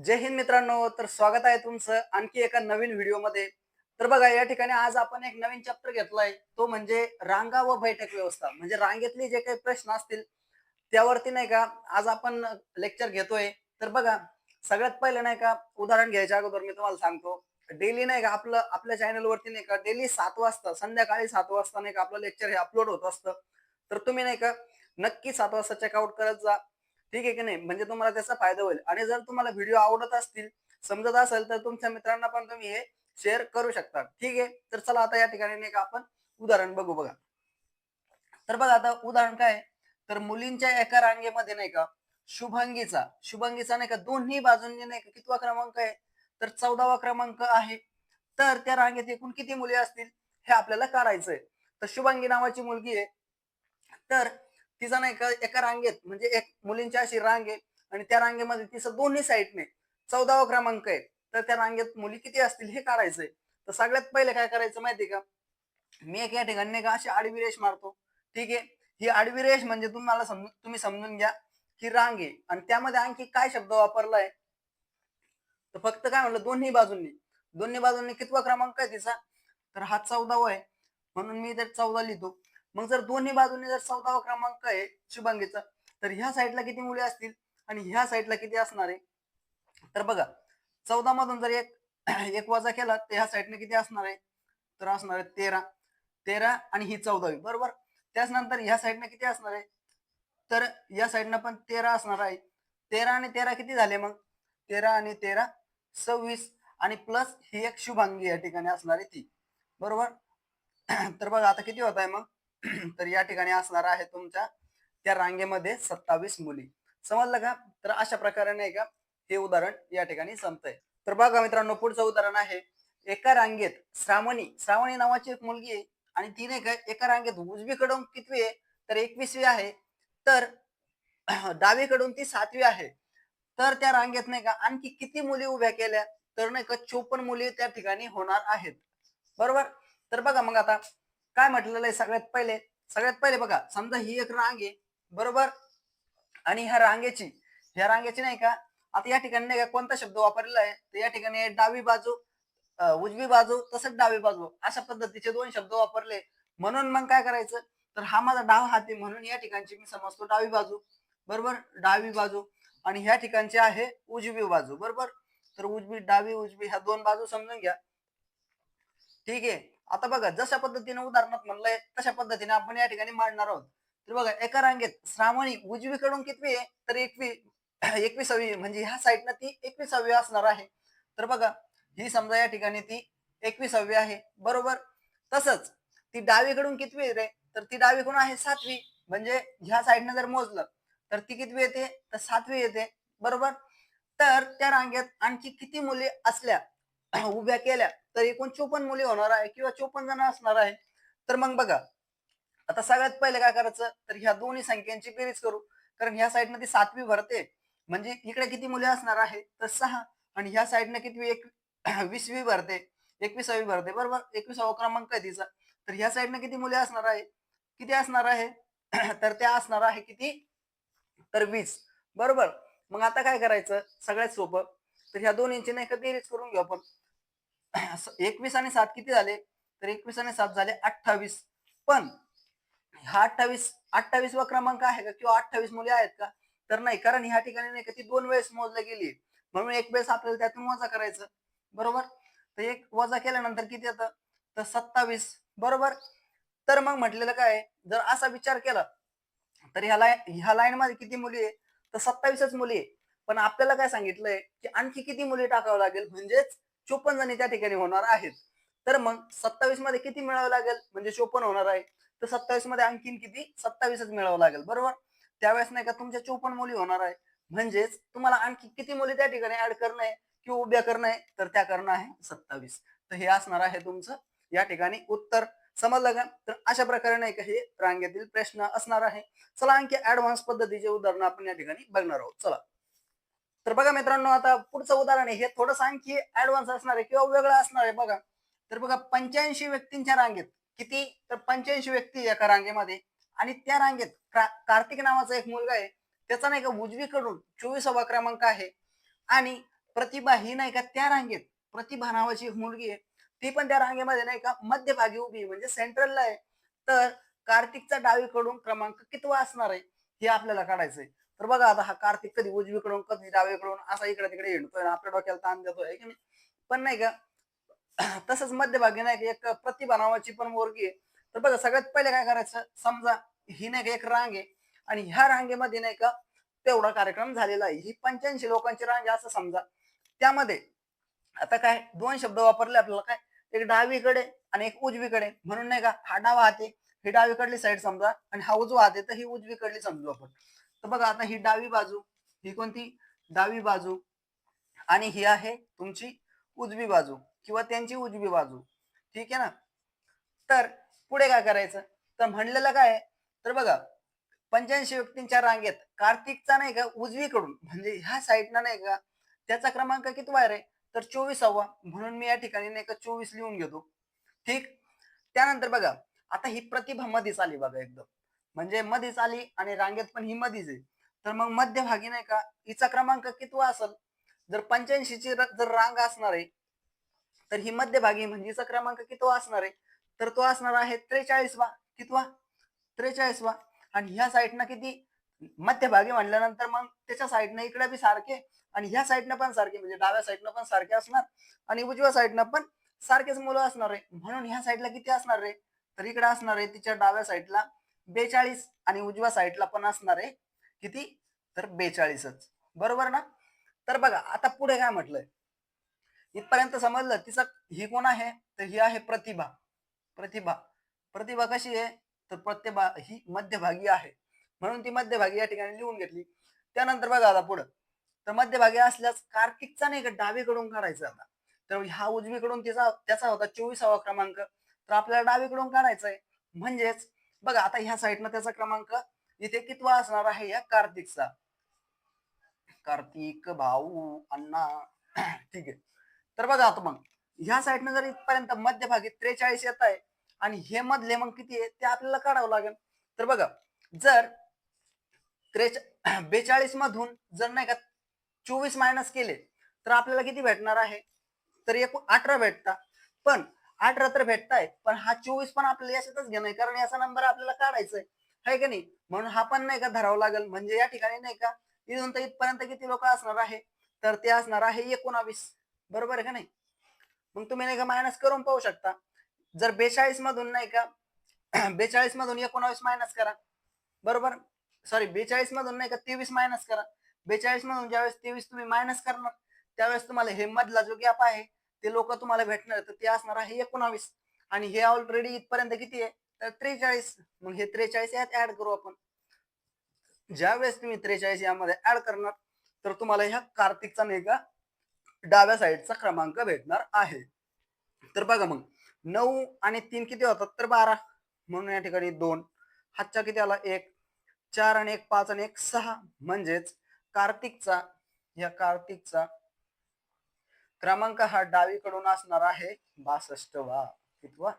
जय हिंद मित्रांनो तर स्वागत आहे तुमचं आणखी एका नवीन व्हिडिओमध्ये. तर बघा या ठिकाणी आज आपण एक नवीन चॅप्टर घेतलाय. तो म्हणजे रांगा व बैठक व्यवस्था. म्हणजे रांगेतले जे काही प्रश्न असतील त्यावरती नाही का आज आपण लेक्चर घेतोय. तर बघा सगळ्यात पहिलं नाही का उदाहरण घ्यायच्या अगोदर मी तुम्हाला सांगतो. डेली नाही का आपलं आपल्या चॅनल वरती नाही का डेली सात वाजता संध्याकाळी सात वाजता नाही का आपलं लेक्चर हे अपलोड होत असतं. तर तुम्ही नाही का नक्की सात वाजता चेकआउट करत जा. ठीक आहे की नाही? म्हणजे तुम्हाला त्याचा फायदा होईल. आणि जर तुम्हाला व्हिडिओ आवडत असतील समजत असेल तर तुमच्या मित्रांना पण तुम्ही हे शेअर करू शकता. ठीक आहे? तर चला आता या ठिकाणी नाही का आपण उदाहरण बघू बघा. तर बघा आता उदाहरण काय आहे? तर मुलींच्या एका रांगेमध्ये नाही का शुभांगीचा शुभांगीचा नाही का दोन्ही बाजूंनी नाही का कितवा क्रमांक आहे? तर चौदावा क्रमांक आहे. तर त्या रांगेत एकूण किती मुली असतील? हे आपल्याला काढायचंय. तर शुभांगी नावाची मुलगी आहे. तर तिचा नाही का एका रांगेत म्हणजे एक मुलींची अशी रांग आहे आणि त्या रांगेमध्ये तिचं दोन्ही साईडने चौदावा क्रमांक आहे. तर त्या रांगेत मुली किती असतील हे काढायचंय. तर सगळ्यात पहिले काय करायचं माहितीये का? मी एक या ठिकाणी का अशी आडवी रेष मारतो. ठीक आहे? ही आडवी रेष म्हणजे तुम्हाला समजून तुम्ही समजून घ्या की रांग आहे. आणि त्यामध्ये आणखी काय शब्द वापरलाय? तर फक्त काय म्हणलं दोन्ही बाजूंनी. दोन्ही बाजूंनी कितवा क्रमांक आहे तिचा? तर हा चौदावा आहे. म्हणून मी तर चौदा लिहितो. मग जर दोन्ही बाजूने जर चौदावा क्रमांक आहे शुभांगीचा तर ह्या साईडला किती मुले असतील? आणि ह्या साईडला किती असणार आहे? तर बघा चौदा मधून जर एक एक वजा केला तर ह्या साईडने किती असणार आहे? तर असणार आहे तेरा. तेरा आणि ही चौदावी बरोबर? त्याच नंतर ह्या साईडने किती असणार आहे? तर या साईडनं पण तेरा असणार आहे. तेरा आणि तेरा किती झाले मग? तेरा आणि तेरा सव्वीस. आणि प्लस ही एक शुभांगी या ठिकाणी असणार आहे ती बरोबर? तर बघा आता किती होत आहे मग? तर या ठिकाणी असणार आहे तुमच्या त्या रांगेमध्ये सत्तावीस मुली. समजलं का? तर अशा प्रकारे नाही का हे उदाहरण या ठिकाणी संपतंय. तर बघा मित्रांनो पुढचं उदाहरण आहे. एका रांगेत श्रावणी श्रावणी नावाची एक मुलगी आहे आणि ती नाही का एका रांगेत उजवीकडून कितवी आहे? तर एकवीसवी आहे. तर डावीकडून ती सातवी आहे. तर त्या रांगेत नाही का आणखी किती मुली उभ्या केल्या? तर नाही का चोपन्न मुली त्या ठिकाणी होणार आहेत. बरोबर? तर बघा मग आता काय म्हटलेलं आहे सगळ्यात पहिले? सगळ्यात पहिले बघा समजा ही एक रांग आहे बरोबर? आणि ह्या रांगेची ह्या रांगेची नाही का आता या ठिकाणी नाही का कोणता शब्द वापरलेला आहे? तर या ठिकाणी डावी बाजू उजवी बाजू तसंच डावी बाजू. अशा पद्धतीचे दोन शब्द वापरले. म्हणून मग काय करायचं? तर हा माझा डाव हात आहे म्हणून या ठिकाणची मी समजतो डावी बाजू. बरोबर? डावी बाजू. आणि ह्या ठिकाणची आहे उजवी बाजू. बरोबर? तर उजवी डावी उजवी ह्या दोन बाजू समजून घ्या. ठीक आहे? आता बघा जशा पद्धतीने उदाहरणात म्हणलंय तशा पद्धतीने आपण या ठिकाणी मांडणार आहोत. तर बघा एका रांगेत श्रावणी उजवीकडून कितवी आहे? तर एकवी एकविसावी म्हणजे ह्या साईडनं ती एकविसावी असणार आहे. तर बघा ही समजा या ठिकाणी ती एकविसावी आहे. बरोबर? तसंच ती डावीकडून कितवी रे? तर ती डावीकडून आहे सातवी. म्हणजे ह्या साईडनं जर मोजलं तर ती कितवी येते? तर सातवी येते. बरोबर? तर त्या रांगेत आणखी किती मुली असल्या उभ्या केल्या तर एकूण चोपन्न मुली होणार आहे किंवा चोपन्न जण असणार आहे. तर मग बघा आता सगळ्यात पहिले काय करायचं? तर ह्या दोन्ही संख्यांची बेरीज करू. कारण ह्या साईडनं ती सातवी भरते. म्हणजे इकडे किती मुले असणार आहे तर सहा. आणि ह्या साईडनं किती? एक वीसवी भरते. एकविसावी भरते. बरोबर? एकविसावा क्रमांक आहे तिचा. तर ह्या साईडनं किती मुली असणार आहे? किती असणार आहे? तर त्या असणार आहे किती? तर वीस. बरोबर? मग आता काय करायचं? सगळ्यात सोपं. तर ह्या दोन्हींची नाही का बेरीज करून घेऊ आपण. एकवीस आणि सात किती झाले? तर एकवीस आणि सात झाले अठ्ठावीस. पण हा अठ्ठावीस अठ्ठावीस व क्रमांक आहे का? किंवा अठ्ठावीस मुली आहेत का? तर नाही कारण ह्या ठिकाणी नाही का ती दोन वेळेस मोजली गेली. म्हणून एक वेळेस आपल्याला त्यातून वजा करायचं. बरोबर? तर एक वजा केल्यानंतर किती येतं? तर सत्तावीस. बरोबर? तर मग म्हटलेलं काय? जर असा विचार केला तर ह्या लाईन ह्या लाईन मध्ये किती मुली आहे तर सत्तावीसच मुली आहे पण आपल्याला काय सांगितलंय? की आणखी किती मुली टाकावं लागेल? म्हणजेच चोपन्न जणी त्या ठिकाणी होणार आहेत. तर मग सत्तावीसमध्ये किती मिळावं लागेल? म्हणजे चोपन्न होणार आहे. तर सत्तावीसमध्ये आणखीन किती? सत्तावीसच मिळावं लागेल. बरोबर? त्यावेळेस नाही का तुमच्या चोपन्न मुली होणार आहे. म्हणजेच तुम्हाला आणखी किती मुली त्या ठिकाणी ऍड करणं आहे किंवा उभ्या करणं आहे? तर त्या करणं आहे सत्तावीस. तर हे असणार आहे तुमचं या ठिकाणी उत्तर. समजलं का? तर अशा प्रकारे नाही का हे रांगेतील प्रश्न असणार आहे. चला आणखी ऍडव्हान्स पद्धतीचे उदाहरण आपण या ठिकाणी बघणार आहोत. चला. तर बघा मित्रांनो आता पुढचं उदाहरण आहे. हे थोडंसं आणखी ऍडव्हान्स असणार आहे किंवा वेगळं असणार आहे बघा. तर बघा पंच्याऐंशी व्यक्तींच्या रांगेत किती? तर पंच्याऐंशी व्यक्ती एका रांगेमध्ये. आणि त्या रांगेत कार्तिक नावाचा एक मुलगा आहे. त्याचा नाही का उजवीकडून चोवीसावा क्रमांक आहे. आणि प्रतिभा ही नाही का त्या रांगेत प्रतिभा नावाची एक मुलगी आहे. ती पण त्या रांगेमध्ये नाही का मध्यभागी उभी आहे, म्हणजे सेंट्रलला आहे. तर कार्तिकचा डावीकडून क्रमांक कितवा असणार आहे हे आपल्याला काढायचंय. तर बघा आता हा कार्तिक कधी उजवीकडून कधी डावीकडून असा इकडे तिकडे हिंडतोय आपल्या डोक्याला ताण देतोय की नाही? पण नाही का तसंच मध्यभागी नाही का एक प्रतिभा नावाची पण मोरगी आहे. तर बघा सगळ्यात पहिले काय करायचं? समजा ही नाही का एक रांग आहे आणि ह्या रांगेमध्ये नाही का तेवढा कार्यक्रम झालेला आहे. ही पंच्याऐंशी लोकांची रांग आहे असं समजा. त्यामध्ये आता काय दोन शब्द वापरले आपल्याला काय? एक डावीकडे आणि एक उजवीकडे. म्हणून नाही का हा डावा हाते ही डावीकडली साईड समजा आणि हा उजवा हाते तर ही उजवीकडली समजू आपण. तर बघा आता ही डावी बाजू ही कोणती? डावी बाजू. आणि ही आहे तुमची उजवी बाजू किंवा त्यांची उजवी बाजू. ठीक आहे ना? तर पुढे काय करायचं? तर म्हणलेलं काय तर बघा पंच्याऐंशी व्यक्तींच्या रांगेत कार्तिकचा नाही का उजवीकडून म्हणजे ह्या साईडनं नाही का त्याचा क्रमांक किती आहे? तर चोवीसावा. म्हणून मी या ठिकाणी नाही का चोवीस लिहून घेतो. ठीक? त्यानंतर बघा आता ही प्रतिभा मध्येच आली बघा एकदम. म्हणजे मधीच आली आणि रांगेत पण ही मधीच आहे. तर मग मध्यभागी नाही का हिचा क्रमांक कितवा असेल? जर पंच्याऐंशीची जर रांग असणार आहे तर ही मध्यभागी म्हणजे हिचा क्रमांक कितवा असणार आहे? तर तो असणार आहे त्रेचाळीसवा. कितवा? त्रेचाळीसवा. आणि ह्या साईडनं किती? मध्यभागी म्हणल्यानंतर मग त्याच्या साईडनं इकडे बी सारखे आणि ह्या साईडनं पण सारखे म्हणजे डाव्या साईडनं पण सारखे असणार आणि उजव्या साईडनं पण सारखेच मुलं असणार आहे. म्हणून ह्या साईडला किती असणार रे तर इकडे असणार आहे तिच्या डाव्या साईडला बेचाळीस आणि उजव्या साईडला पण असणार आहे. किती? तर बेचाळीसच. बरोबर ना? तर बघा आता पुढे काय म्हटलंय? इथपर्यंत समजलं तिचा ही कोण आहे? तर ही आहे प्रतिभा. प्रतिभा. प्रतिभा कशी आहे? तर प्रतिभा ही मध्यभागी आहे. म्हणून ती मध्यभागी या ठिकाणी लिहून घेतली. त्यानंतर बघा आता पुढं. तर मध्यभागी असल्यास कार्तिकचा नाही का डावीकडून काढायचा आता तर हा उजवीकडून तिचा त्याचा होता चोवीसावा क्रमांक. तर आपल्याला डावीकडून काढायचा आहे म्हणजेच बघा आता ह्या साईडनं त्याचा क्रमांक इथे कितवा असणार आहे या कार्तिकचा? कार्तिक भाऊ अण्णा. ठीक आहे. तर बघा आता मग ह्या साईडनं जर इथपर्यंत मध्यभागी त्रेचाळीस येत आहे आणि हे मधले मग किती आहे ते आपल्याला काढावं लागेल. तर बघा जर त्रेचा बेचाळीस मधून जर नाही का चोवीस मायनस केले तर आपल्याला किती भेटणार आहे? तर एकूण अठरा भेटता. पण आठ रात्र भेटताय पण हा चोवीस पण आपल्याला याच्यातच घेणार कारण याचा नंबर आपल्याला काढायचा आहे का नाही? म्हणून हा पण नाही का धरावं लागेल. म्हणजे या ठिकाणी नाही का इथून तर इथपर्यंत किती लोक असणार आहे? तर ते असणार आहे एकोणावीस. बरोबर आहे का नाही? मग तुम्ही नाही का मायनस करून पाहू शकता. जर बेचाळीस मधून नाही का बेचाळीस मधून एकोणावीस मायनस करा. बरोबर? सॉरी बेचाळीस मधून नाही का तेवीस मायनस करा. बेचाळीस मधून ज्यावेळेस तेवीस तुम्ही मायनस करणार त्यावेळेस तुम्हाला हे मधला जो गॅप आहे ते लोक तुम्हाला भेटणार तर ते असणार आहे एकोणावीस. आणि हे ऑलरेडी इथपर्यंत किती आहे? तर त्रेचाळीस. मग हे त्रेचाळीस यात ऍड करू आपण. ज्यावेळेस तुम्ही त्रेचाळीस यामध्ये ऍड करणार तर तुम्हाला ह्या कार्तिकचा नाही का डाव्या साईडचा क्रमांक भेटणार आहे. तर बघा मग नऊ आणि तीन किती होतात? तर बारा. म्हणून या ठिकाणी दोन. हातचा किती आला? एक. चार आणि एक पाच आणि एक सहा. म्हणजेच कार्तिकचा या कार्तिकचा क्रमांक हा डावीकडून असणार आहे बासष्टवा. कितवा?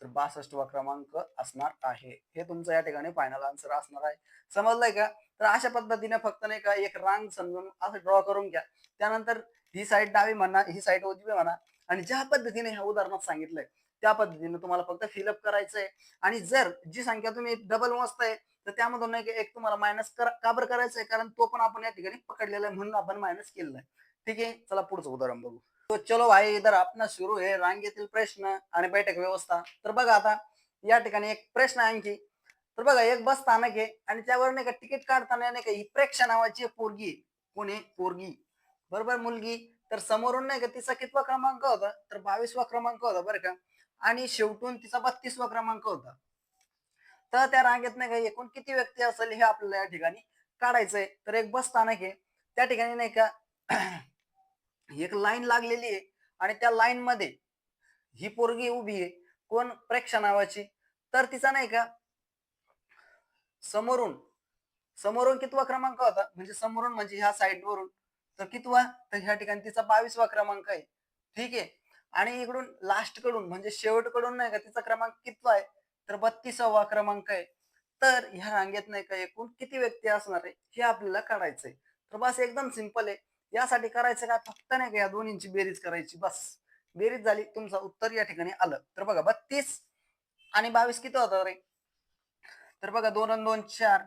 तर बासष्टवा क्रमांक असणार आहे. हे तुमचं या ठिकाणी फायनल आन्सर असणार आहे. समजलंय का? तर अशा पद्धतीने फक्त नाही का एक रांग समजून असं ड्रॉ करून घ्या. त्यानंतर ही साईड डावी म्हणा ही साईड उजवी म्हणा. आणि ज्या पद्धतीने ह्या उदाहरणात सांगितलंय त्या पद्धतीने तुम्हाला फक्त फिलअप करायचंय. आणि जर जी संख्या तुम्ही डबल मोजताय तर त्यामधून नाही एक तुम्हाला मायनस का बरं करायचंय? कारण तो पण आपण या ठिकाणी पकडलेला आहे म्हणून आपण मायनस केलेला आहे. ठीक आहे चला पुढचं उदाहरण बघू. तो चलो भाई इधर आपण सुरू आहे रांगेतील प्रश्न आणि बैठक व्यवस्था. तर बघा आता या ठिकाणी एक प्रश्न आणखी. तर बघा एक बस स्थानक आहे आणि त्यावर नाही का तिकीट काढताना नाही का ही प्रेक्षा नावाची पोरगी कोणी पोरगी. बरोबर मुलगी. तर समोरून नाही का तिचा कितवा क्रमांक होता? तर बावीसवा क्रमांक होता बरं का. आणि शेवटून तिचा बत्तीसवा क्रमांक होता. तर त्या रांगेत नाही का एकूण किती व्यक्ती असेल हे आपल्याला या ठिकाणी काढायचंय. तर एक बस स्थानक आहे. त्या ठिकाणी नाही का एक लाईन लागलेली आहे आणि त्या लाईन मध्ये ही पोरगी उभी आहे. कोण? प्रेक्षा नावाची. तर तिचा नाही का? समोरून समोरून कितवा क्रमांक होता? म्हणजे समोरून म्हणजे ह्या साईड वरून. तर कितवा? तर ह्या ठिकाणी तिचा बावीसवा क्रमांक आहे. ठीक आहे? आणि इकडून लास्टकडून म्हणजे शेवटकडून नाही का तिचा क्रमांक कितवा आहे? तर बत्तीसावा क्रमांक आहे. तर ह्या रांगेत नाही का एकूण किती व्यक्ती असणार आहे? हे आपल्याला काढायचंय. तर बस एकदम सिंपल आहे. यासाठी करायचं काय? फक्त नाही का या दोन्हींची बेरीज करायची बस. बेरीज झाली तुमचं उत्तर या ठिकाणी आलं. तर बघा बत्तीस आणि बावीस किती होतं रे? तर बघा दोन आणि दोन चार.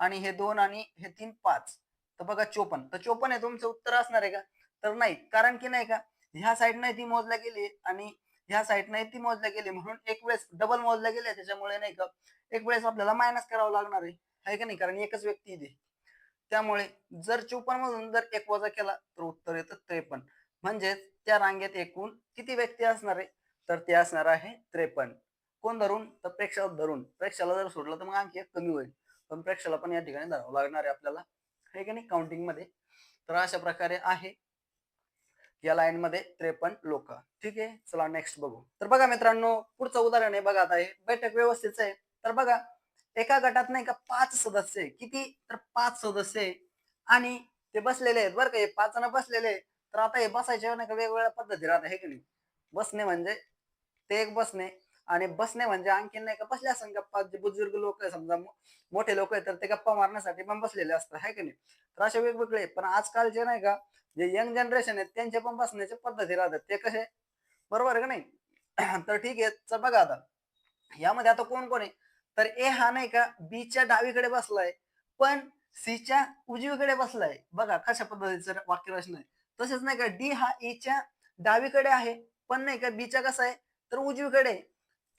आणि हे दोन आणि हे तीन पाच. तर बघा चोपन्न. तर चोपन्न हे तुमचं उत्तर असणार आहे का? तर नाही. कारण की नाही का ह्या साईड नाही ती मोजल्या गेली आणि ह्या साईड नाही ती मोजल्या गेली. म्हणून एक वेळेस डबल मोजल्या गेल्या. त्याच्यामुळे नाही का एक वेळेस आपल्याला मायनस करावं लागणार आहे. आहे का नाही? कारण एकच व्यक्ती इथे त्यामुळे जर चोपन्न मधून जर एक वजा केला तर उत्तर येतं त्रेपन्न. म्हणजेच त्या रांगेत एकूण किती व्यक्ती असणार आहे? तर ते असणार आहे त्रेपन्न. कोण धरून? तर प्रेक्षाला धरून. प्रेक्षाला जर सोडलं तर मग आणखी एक कमी होईल. पण प्रेक्षाला पण या ठिकाणी धरावं लागणार आहे आपल्याला. हे की नाही? काउंटिंगमध्ये. तर अशा प्रकारे आहे. या लाईन मध्ये त्रेपन्न लोक. ठीक आहे? चला नेक्स्ट बघू. तर बघा मित्रांनो पुढचं उदाहरण आहे. बघा आता हे बैठक व्यवस्थित आहे. तर बघा एका गटात नाही का पाच सदस्य आहे. किती? तर पाच सदस्य आहे. आणि ते बसलेले आहेत बरं का. हे पाच जण बसलेले तर आता हे बसायच्या नाही का वेगवेगळ्या पद्धती राहतात हे की नाही? बसणे म्हणजे ते एक बसणे. आणि बसणे म्हणजे आणखीन नाही का बसले असं गप्पा जे बुजुर्ग लोक आहे समजा मोठे लोक आहेत तर ते गप्पा मारण्यासाठी पण बसलेले असतात हे की नाही? तर असे वेगवेगळे पण आजकाल जे नाही का जे यंग जनरेशन आहेत त्यांचे पण बसण्याच्या पद्धती राहतात. ते कसे? बरोबर का नाही? तर ठीक आहे. चल बघा आता. यामध्ये आता कोण कोण आहे? तर ए हा नाही का बीच्या डावीकडे बसलाय पण सीच्या उजवीकडे बसलाय. बघा कशा पद्धतीचं वाक्यरचना आहे. तसेच नाही का डी हा ईच्या डावीकडे आहे पण नाही का बीच्या कसा आहे तर उजवीकडे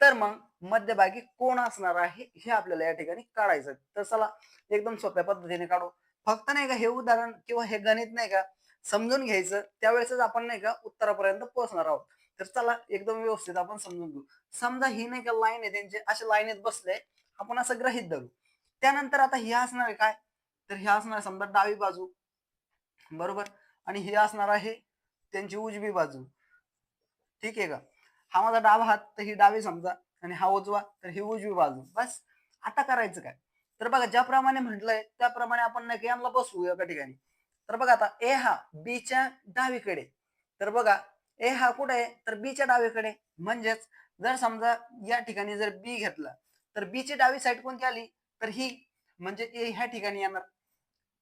तर मग मध्यभागी कोण असणार आहे हे आपल्याला या ठिकाणी काढायचं तर चला एकदम सोप्या पद्धतीने काढू. फक्त नाही का हे उदाहरण किंवा हे गणित नाही का समजून घ्यायचं. त्यावेळेसच आपण नाही का उत्तरापर्यंत पोहोचणार आहोत. तर चला एकदम व्यवस्थित आपण समजून घेऊ. समजा ही नाही का लाईन आहे त्यांचे अशा लाईनीत बसले आपण असं ग्रहित धरू. त्यानंतर आता हे असणार आहे काय? तर हे असणार आहे समजा डावी बाजू. बरोबर? आणि हे असणार आहे त्यांची उजवी बाजू. ठीक आहे का? हा माझा डावा हात तर ही डावी समजा. आणि हा उजवा तर ही उजवी बाजू. बस. आता करायचं काय? तर बघा ज्याप्रमाणे म्हटलंय त्याप्रमाणे आपण नाही का यांना बसवू एका ठिकाणी. तर बघा आता ए हा बीच्या डावीकडे. तर बघा ए हा कुठे आहे? तर बीच्या डावीकडे. म्हणजेच जर समजा या ठिकाणी जर बी घेतला तर बी ची डावी साईड कोणती आली? तर ही म्हणजे ए ह्या ठिकाणी येणार.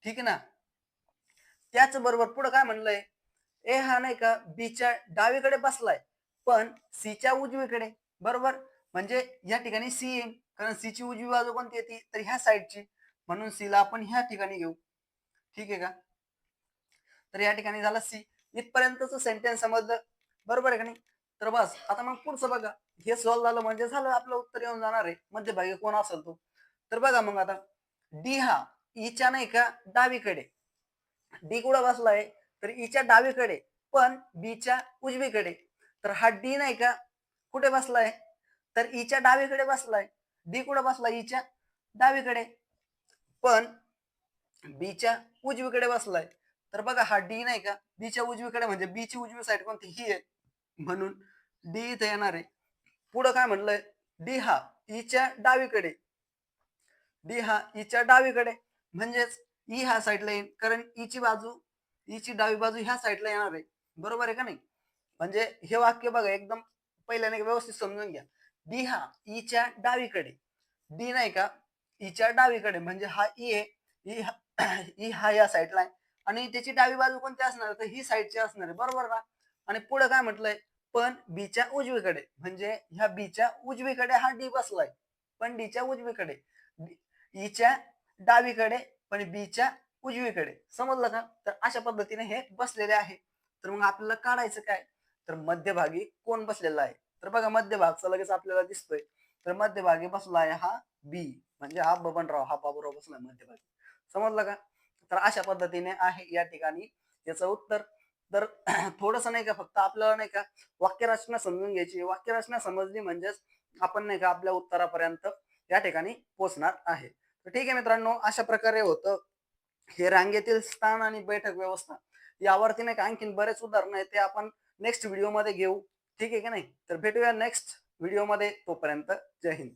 ठीक आहे ना? त्याच बरोबर पुढे काय म्हणलंय? ए हा नाही का बीच्या डावीकडे बसलाय. पण सीच्या उजवीकडे. बरोबर? म्हणजे या ठिकाणी सी येईल कारण सी ची उजवी बाजू कोणती येते तर ह्या साईडची म्हणून सी ला आपण ह्या ठिकाणी घेऊ. ठीक आहे का? तर या ठिकाणी झालं सी इथपर्यंतच सेंटेन्स समजलं. बरोबर आहे का नाही? तर बस आता मग पुढचं बघा. हे सॉल्व झालं म्हणजे झालं आपलं उत्तर येऊन जाणार आहे. मध्यभागी कोण असेल तो? तर बघा मग आता. डी हा ईच्या नाही का डावीकडे. डी कुठं बसलाय? तर ईच्या डावीकडे. पण बीच्या उजवीकडे. तर हा डी नाही का कुठे बसलाय? तर ईच्या डावीकडे बसलाय. डी कुठं बसला ईच्या डावीकडे. पण बीच्या उजवीकडे बसलाय. तर बघा हा डी नाही का? बीच्या उजवीकडे म्हणजे बी ची उजवी साईड कोणती? ही आहे. म्हणून डी इथे येणार आहे. पुढं काय म्हणलंय डी हा e ईच्या डावीकडे. डी हा e ईच्या डावीकडे. म्हणजेच ई ह्या साईडला येईल कारण ईची बाजू ईची डावी बाजू ह्या साईडला येणार आहे. बरोबर आहे का नाही? म्हणजे हे वाक्य बघा एकदम पहिल्याने व्यवस्थित समजून घ्या. डी हा ईच्या डावीकडे. डी नाही का? ईच्या डावीकडे. म्हणजे हा ई आहे. ई हा ई हा या साईडला आहे. आणि त्याची डावी बाजू कोणती असणार? तर ही साईडची असणार आहे. बरोबर ना आणि पुढे काय म्हटलंय? पण बीच्या उजवीकडे म्हणजे ह्या बीच्या उजवीकडे हा डी बसलाय. पण डीच्या उजवीकडे ईच्या डावीकडे पण बीच्या उजवीकडे. समजलं का? तर अशा पद्धतीने हे बसलेले आहे. तर मग आपल्याला काढायचं काय? तर मध्यभागी कोण बसलेला आहे? तर बघा मध्यभागचा लगेच आपल्याला दिसतोय. तर मध्यभागी बसला आहे हा बी. म्हणजे हा बबनराव हा बाबूराव बसलाय मध्यभागी. समजलं का? तर अशा पद्धतीने आहे या ठिकाणी याचं उत्तर. तर थोडस नाही का फक्त आपल्याला नाही का वाक्यरचना समजून घ्यायची. वाक्यरचना समजली म्हणजेच आपण नाही का आपल्या उत्तरापर्यंत या ठिकाणी पोहोचणार आहे. तर ठीक आहे मित्रांनो अशा प्रकारे होतं. हे रांगेतील स्थान आणि बैठक व्यवस्था यावरती नाही का आणखीन बरेच उदाहरण आहेत ते आपण नेक्स्ट व्हिडिओमध्ये घेऊ. ठीक आहे की नाही? तर भेटूया नेक्स्ट व्हिडिओमध्ये तोपर्यंत. जय हिंद.